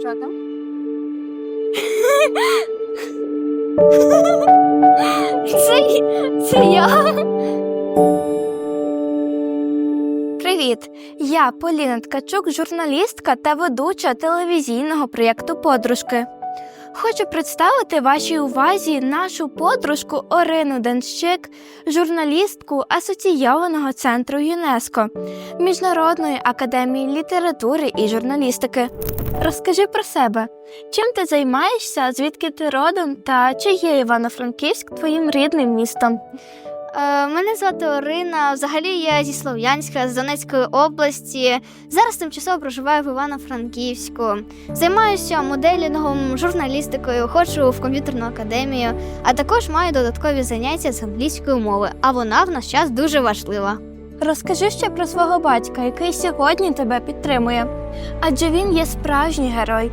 що? Це, це я. Привіт! Я Поліна Ткачук, журналістка та ведуча телевізійного проєкту Подружки. Хочу представити вашій увазі нашу подружку Орину Денщик, журналістку Асоційованого центру ЮНЕСКО, Міжнародної академії літератури і журналістики. Розкажи про себе, чим ти займаєшся, звідки ти родом та чи є Івано-Франківськ твоїм рідним містом? Е, Мене звати Орина. Взагалі я зі Слов'янська, з Донецької області. Зараз тимчасово проживаю в Івано-Франківську. Займаюся моделінгом, журналістикою, ходжу в комп'ютерну академію, а також маю додаткові заняття з англійської мови. А вона в наш час дуже важлива. Розкажи ще про свого батька, який сьогодні тебе підтримує. Адже він є справжній герой.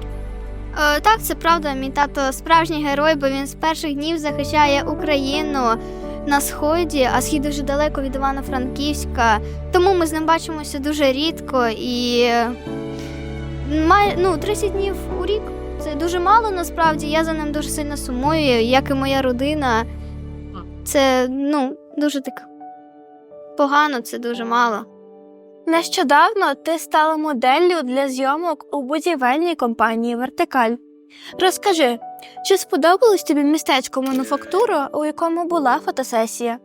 Е, Так, це правда. Мій тато справжній герой, бо він з перших днів захищає Україну на сході, а схід дуже далеко від Івано-Франківська. Тому ми з ним бачимося дуже рідко і май, ну, 30 днів у рік. Це дуже мало насправді. Я за ним дуже сильно сумую, як і моя родина. Це ну дуже так погано, це дуже мало. Нещодавно ти стала моделлю для зйомок у будівельній компанії Вертикаль. Розкажи, чи сподобалось тобі містечко мануфактура, у якому була фотосесія?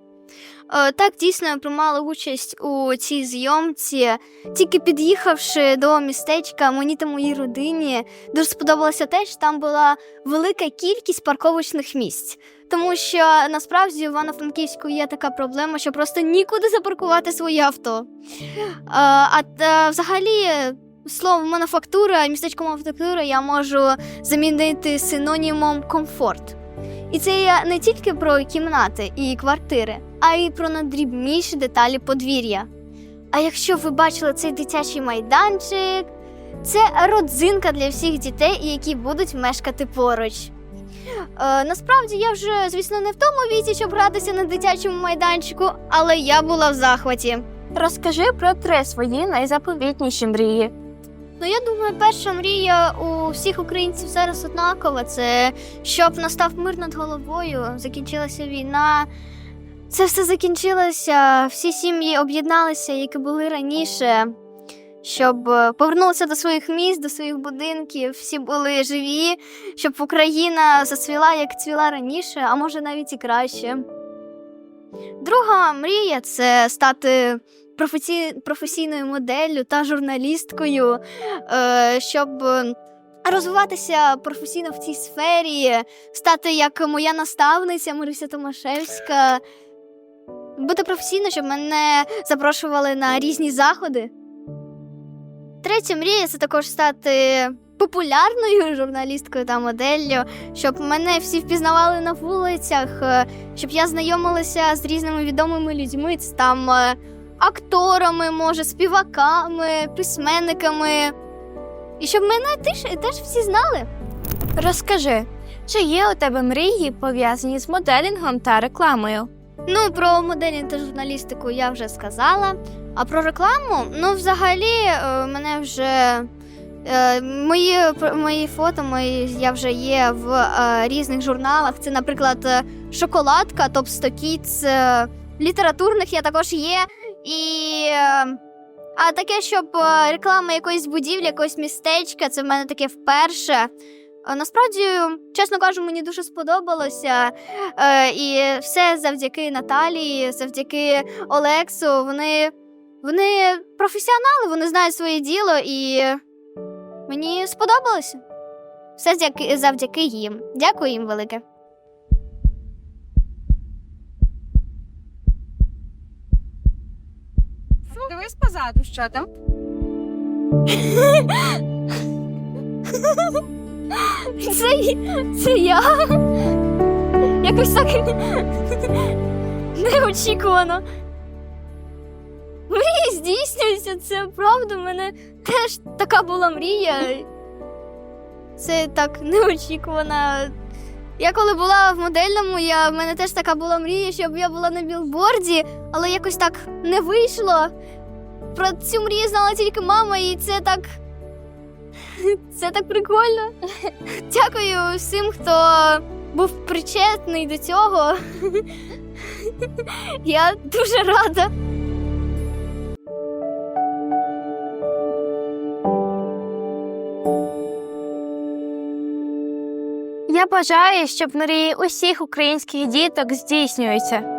Е, Так, дійсно, я приймала участь у цій зйомці. Тільки під'їхавши до містечка, мені та моїй родині дуже сподобалося те, що там була велика кількість парковочних місць. Тому що насправді в Івано-Франківську є така проблема, що просто нікуди запаркувати своє авто. Е, А та, взагалі, слово мануфактура, містечко мануфактура я можу замінити синонімом комфорт. І це є не тільки про кімнати і квартири, а й про надрібніші деталі подвір'я. А якщо ви бачили цей дитячий майданчик, це родзинка для всіх дітей, які будуть мешкати поруч. Е, насправді я вже, звісно, не в тому віці, щоб гратися на дитячому майданчику, але я була в захваті. Розкажи про три свої найзаповітніші мрії. Ну, я думаю, перша мрія у всіх українців зараз однакова. Це щоб настав мир над головою, закінчилася війна. Це все закінчилося, всі сім'ї об'єдналися, які були раніше, щоб е, повернулися до своїх міст, до своїх будинків, всі були живі, щоб Україна зацвіла, як цвіла раніше, а може навіть і краще. Друга мрія це стати професій... професійною моделлю та журналісткою, е, щоб е, розвиватися професійно в цій сфері, стати як моя наставниця Марися Томашевська, бути професійно, щоб мене запрошували на різні заходи. Третя мрія це також стати популярною журналісткою та моделлю, щоб мене всі впізнавали на вулицях, е, щоб я знайомилася з різними відомими людьми. Це там е, акторами, може, співаками, письменниками. І щоб мене теж, теж всі знали. Розкажи, чи є у тебе мрії пов'язані з моделінгом та рекламою? Ну, про моделінг та журналістику я вже сказала. А про рекламу, ну, взагалі, е, мене вже. е, Мої, мої фото мої, я вже є в е, різних журналах. Це, наприклад, шоколадка, топ 100 Kids, літературних я також є. І е, а таке, щоб е, реклама якоїсь будівлі, якогось містечка, це в мене таке вперше. Насправді, чесно кажу, мені дуже сподобалося. Е, і все завдяки Наталії, завдяки Олексу. Вони, вони професіонали, вони знають своє діло, і мені сподобалося. Все завдяки їм. Дякую їм велике. Дивись позаду, що там? Це, це я. Якось так неочікувано. Мрії здійснюються, це правда. У мене теж така була мрія. Це так неочікувано. Я коли була в модельному, я, в мене теж така була мрія, щоб я була на білборді, але якось так не вийшло. Про цю мрію знала тільки мама, і це так Це так прикольно. Дякую всім, хто був причетний до цього. Я дуже рада. Я бажаю, щоб мрії усіх українських діток здійснюються.